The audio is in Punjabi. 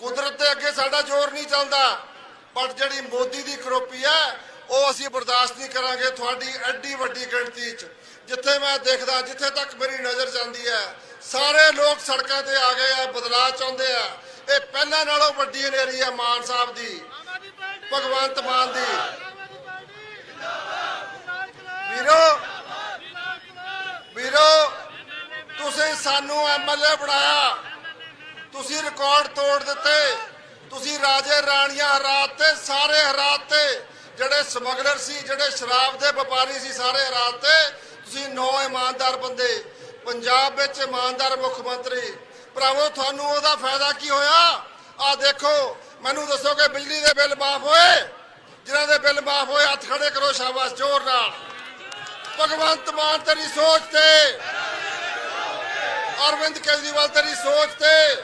ਕੁਦਰਤ ਦੇ ਅੱਗੇ ਸਾਡਾ ਜ਼ੋਰ ਨਹੀਂ ਚੱਲਦਾ। ਪਰ ਜਿਹੜੀ ਮੋਦੀ ਦੀ ਕਰੋਪੀ ਹੈ, ਉਹ ਅਸੀਂ ਬਰਦਾਸ਼ਤ ਨਹੀਂ ਕਰਾਂਗੇ ਤੁਹਾਡੀ ਐਡੀ ਵੱਡੀ ਗਿਣਤੀ 'ਚ। ਜਿੱਥੇ ਮੈਂ ਦੇਖਦਾ, ਜਿੱਥੇ ਤੱਕ ਮੇਰੀ ਨਜ਼ਰ ਜਾਂਦੀ ਹੈ, ਸਾਰੇ ਲੋਕ ਸੜਕਾਂ ਤੇ ਆ ਗਏ ਆ, ਬਦਲਾਅ ਚਾਹੁੰਦੇ ਆ। ਇਹ ਪਹਿਲਾਂ ਨਾਲੋਂ ਵੱਡੀ ਹਨੇਰੀ ਹੈ ਮਾਨ ਸਾਹਿਬ ਦੀ, ਭਗਵੰਤ ਮਾਨ ਦੀ। ਵੀਰੋ ਵੀਰੋ, ਤੁਸੀਂ ਸਾਨੂੰ ਐਮਐਲਏ ਬਣਾਇਆ ਤੁਸੀਂ ਰਿਕਾਰਡ ਤੋੜ ਦਿੱਤੇ। ਤੁਸੀਂ ਰਾਜੇ ਰਾਣੀਆਂ ਹਰਾਤ ਤੇ, ਸਾਰੇ ਹਰਾਤ ਤੇ, ਜਿਹੜੇ ਸਮਗਲਰ ਸੀ, ਜਿਹੜੇ ਸ਼ਰਾਬ ਦੇ ਵਪਾਰੀ ਸੀ, ਸਾਰੇ ਹਰਾਤ ਤੇ, ਤੁਸੀਂ ਨੌ ਇਮਾਨਦਾਰ ਬੰਦੇ, ਪੰਜਾਬ ਵਿੱਚ ਇਮਾਨਦਾਰ ਮੁੱਖ ਮੰਤਰੀ। ਭਰਾਵੋ, ਤੁਹਾਨੂੰ ਉਹਦਾ ਫਾਇਦਾ ਕੀ ਹੋਇਆ? ਆ ਦੇਖੋ, ਮੈਨੂੰ ਦੱਸੋ ਕਿ ਬਿਜਲੀ ਦੇ ਬਿੱਲ ਮਾਫ ਹੋਏ? ਜਿਨ੍ਹਾਂ ਦੇ ਬਿੱਲ ਮਾਫ ਹੋਏ, ਹੱਥ ਖੜੇ ਕਰੋ ਸ਼ਾਬਾਸ਼, ਜ਼ੋਰ ਨਾਲ। ਭਗਵੰਤ ਮਾਨ ਤੇਰੀ ਸੋਚ ਤੇ, ਅਰਵਿੰਦ ਕੇਜਰੀਵਾਲ ਤੇਰੀ ਸੋਚ ਤੇ